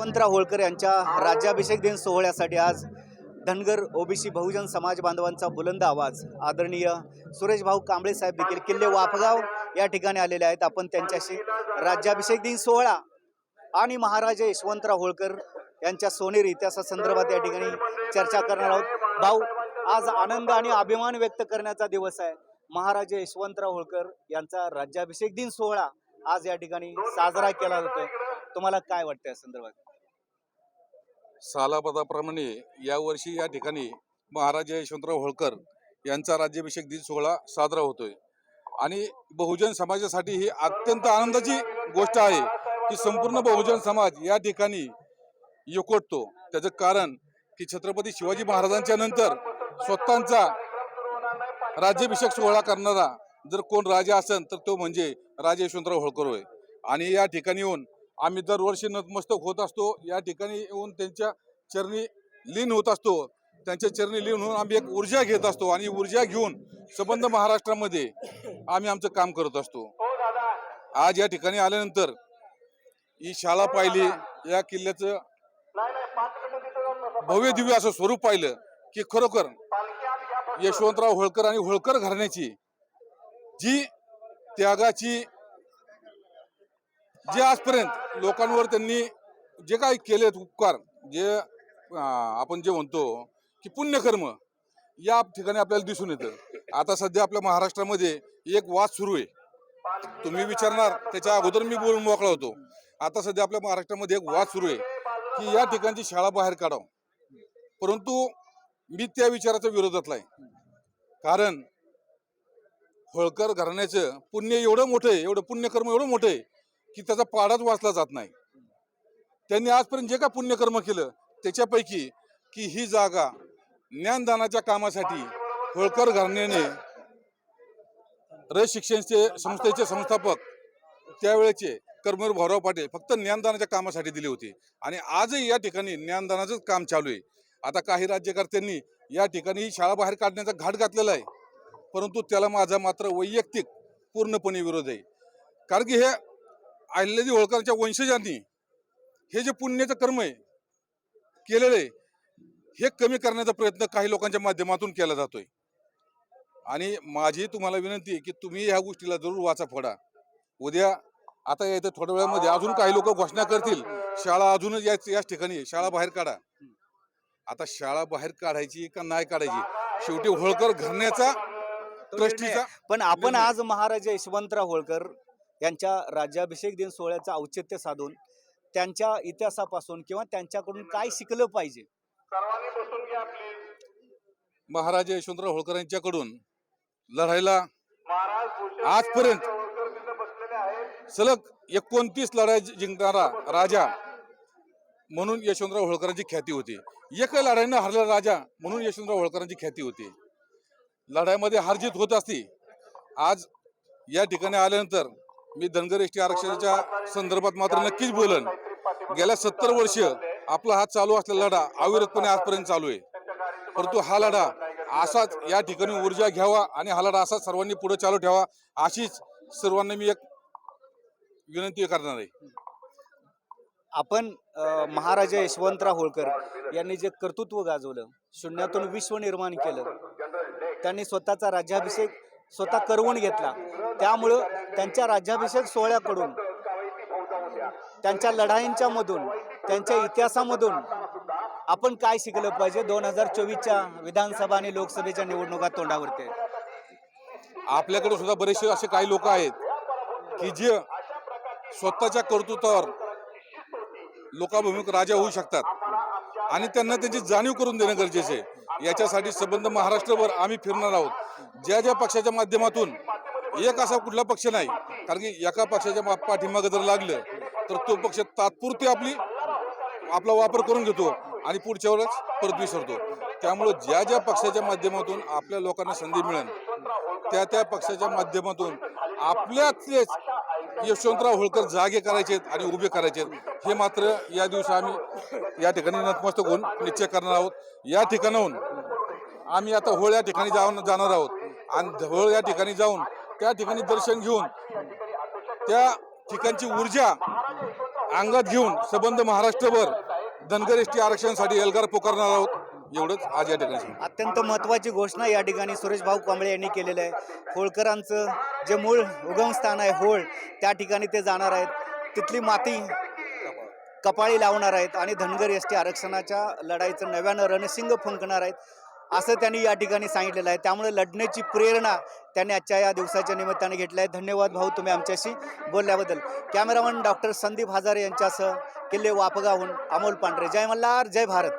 यशवंतराव होळकर यांच्या राज्याभिषेक दिन सोहळ्यासाठी आज धनगर ओबीसी बहुजन समाज बांधवांचा बुलंद आवाज. आदरणीय सुरेश भाऊ कांबळे साहेब देखील किल्ले वाफगाव या ठिकाणी आलेले आहेत. आपण त्यांच्याशी राज्याभिषेक दिन सोहळा आणि महाराजा यशवंतराव होळकर यांच्या सोनेरी इतिहासासंदर्भात या ठिकाणी चर्चा करणार आहोत. भाऊ आज आनंद आणि अभिमान व्यक्त करण्याचा दिवस आहे. महाराजा यशवंतराव होळकर यांचा राज्याभिषेक दिन सोहळा आज या ठिकाणी साजरा केला जातोय. तुम्हाला काय वाटतं या संदर्भात? सालापदाप्रमाणे यावर्षी या ठिकाणी महाराज यशवंतराव होळकर यांचा राज्याभिषेक दिन सोहळा साजरा होतोय. आणि बहुजन समाजासाठी ही अत्यंत आनंदाची गोष्ट आहे की संपूर्ण बहुजन समाज या ठिकाणी एकवटतो त्याचं कारण की छत्रपती शिवाजी महाराजांच्या नंतर स्वतःचा राज्याभिषेक सोहळा करणारा जर कोण राजा असेल तर तो म्हणजे राजा यशवंतराव होळकर होय. आणि या ठिकाणी येऊन आम्ही दरवर्षी नतमस्तक होत असतो. या ठिकाणी येऊन त्यांच्या चरणी लीन होत असतो. त्यांच्या चरणी लीन होऊन आम्ही एक ऊर्जा घेत असतो आणि ऊर्जा घेऊन संबंध महाराष्ट्रामध्ये आम्ही आमचं काम करत असतो. आज या ठिकाणी आल्यानंतर ही शाळा पाहिली. या किल्ल्याचं भव्य दिव्य असं स्वरूप पाहिलं की खरोखर यशवंतराव होळकर आणि होळकर घराण्याची जी त्यागाची जे आजपर्यंत लोकांवर त्यांनी जे काही केलेत उपकार जे आपण जे म्हणतो की पुण्यकर्म या ठिकाणी आपल्याला दिसून येतं. आता सध्या आपल्या महाराष्ट्रामध्ये एक वाद सुरू आहे. तुम्ही विचारणार त्याच्या अगोदर मी बोलून मोकळा होतो. आता सध्या आपल्या महाराष्ट्रामध्ये एक वाद सुरू आहे की या ठिकाणची शाळा बाहेर काढावं. परंतु मी त्या विचाराच्या विरोधातला आहे. कारण होळकर घराण्याचं पुण्य एवढं मोठं आहे एवढं पुण्यकर्म एवढं मोठं आहे की त्याचा पाडाच वाचला जात नाही. त्यांनी आजपर्यंत जे काय पुण्यकर्म केलं त्याच्यापैकी की ही जागा ज्ञानदानाच्या कामासाठी होळकर घराण्याने रय शिक्षणचे संस्थेचे संस्थापक त्यावेळेचे कर्मवीर भाऊराव पाटील फक्त ज्ञानदानाच्या कामासाठी दिली होती. आणि आजही या ठिकाणी ज्ञानदानाचंच काम चालू आहे. आता काही राज्यकर्त्यांनी या ठिकाणी ही शाळा बाहेर काढण्याचा घाट घातलेला आहे. परंतु त्याला माझा मात्र वैयक्तिक पूर्णपणे विरोध आहे. कारण की हे अहिल्याजी होळकरच्या वंशजांनी हे जे पुण्याचं कर्म आहे केलेलं आहे हे कमी करण्याचा प्रयत्न काही लोकांच्या माध्यमातून केला जातोय. आणि माझी तुम्हाला विनंती आहे की तुम्ही ह्या गोष्टीला जरूर वाचा फोडा. उद्या आता येत्या थोड्या वेळामध्ये अजून काही लोक घोषणा करतील शाळा अजूनच याच याच ठिकाणी शाळा बाहेर काढा. आता शाळा बाहेर काढायची का नाही काढायची? शेवटी होळकर घरण्याचा ट्रस्टीचा पण आपण. आज महाराजा यशवंतराव होळकर यांच्या राज्याभिषेक दिन सोहळ्याचं औचित्य साधून त्यांच्या इतिहासापासून किंवा त्यांच्याकडून काय शिकलं पाहिजे? महाराजा यशवंतराव होळकर यांच्याकडून लढायला आजपर्यंत सलग एकोणतीस लढाई जिंकणारा राजा म्हणून यशवंतराव होळकरांची ख्याती होती. एकही लढाईनं हरलेला राजा म्हणून यशवंतराव होळकरांची ख्याती होती. लढाईमध्ये हारजीत होत असती. आज या ठिकाणी आल्यानंतर मी धनगर एस टी आरक्षणाच्या संदर्भात मात्र नक्कीच बोलन. गेल्या सत्तर वर्ष आपला हा चालू असलेला लढा अविरतपणे आजपर्यंत चालू आहे. परंतु हा लढा असाच या ठिकाणी ऊर्जा घ्यावा आणि हा लढा असाच सर्वांनी पुढे चालू ठेवा अशीच सर्वांना मी एक विनंती करणार आहे. आपण महाराजा यशवंतराव होळकर यांनी जे कर्तृत्व गाजवलं शून्यातून विश्व निर्माण केलं त्यांनी स्वतःचा राज्याभिषेक स्वतः करवून घेतला. त्यामुळं त्यांच्या राज्याभिषेक सोहळ्याकडून त्यांच्या लढाईंच्या मधून त्यांच्या इतिहासामधून आपण काय शिकलं पाहिजे दोन हजार चोवीसच्या विधानसभा आणि लोकसभेच्या निवडणुका तोंडावरती? आपल्याकडे सुद्धा बरेचसे असे काही लोक आहेत की जे स्वतःच्या कर्तृत्वावर लोकाभिमुख राजा होऊ शकतात. आणि त्यांना त्यांची जाणीव करून देणं गरजेचं आहे. याच्यासाठी संबंध महाराष्ट्रभर आम्ही फिरणार आहोत. ज्या ज्या पक्षाच्या माध्यमातून एक असा कुठला पक्ष नाही कारण की एका पक्षाच्या पाठिंबा जर लागलं तर तो पक्ष तात्पुरती आपली आपला वापर करून घेतो आणि पुढच्या वेळेस परत विसरतो. त्यामुळे ज्या ज्या पक्षाच्या माध्यमातून आपल्या लोकांना संधी मिळेल त्या त्या पक्षाच्या माध्यमातून आपल्यातलेच यशवंतराव होळकर जागे करायचे आणि उभे करायचे हे मात्र या दिवशी आम्ही या ठिकाणी नतमस्तक होऊन निश्चय करणार आहोत. या ठिकाणाहून आम्ही आता होळ या ठिकाणी जाऊन जाणार आहोत. आणि होळ या ठिकाणी जाऊन त्या ठिकाणी दर्शन घेऊन त्या ठिकाणची ऊर्जा अंगात घेऊन सबंध महाराष्ट्रभर धनगर एसटी आरक्षणासाठी एल्गार पुकारणार आहोत. एवढंच आज या ठिकाणी अत्यंत महत्त्वाची घोषणा या ठिकाणी सुरेश भाऊ कांबळे यांनी केलेलं आहे. होळकरांचं जे मूळ उगमस्थान आहे होळ त्या ठिकाणी ते जाणार आहेत. तिथली माती कपाळी लावणार आहेत आणि धनगर एस टी आरक्षणाच्या लढाईचं नव्यानं रणसिंग फुंकणार आहेत. असं त्यांनी या ठिकाणी सांगितलेलं आहे. त्यामुळे लढण्याची प्रेरणा त्यांनी आजच्या या दिवसाच्या निमित्ताने घेतली आहे. धन्यवाद भाऊ तुम्ही आमच्याशी बोलल्याबद्दल. कॅमेरामन डॉक्टर संदीप हजारे यांच्यासह किल्ले वापगावहून अमोल पांढरे. जय मल्हार जय भारत.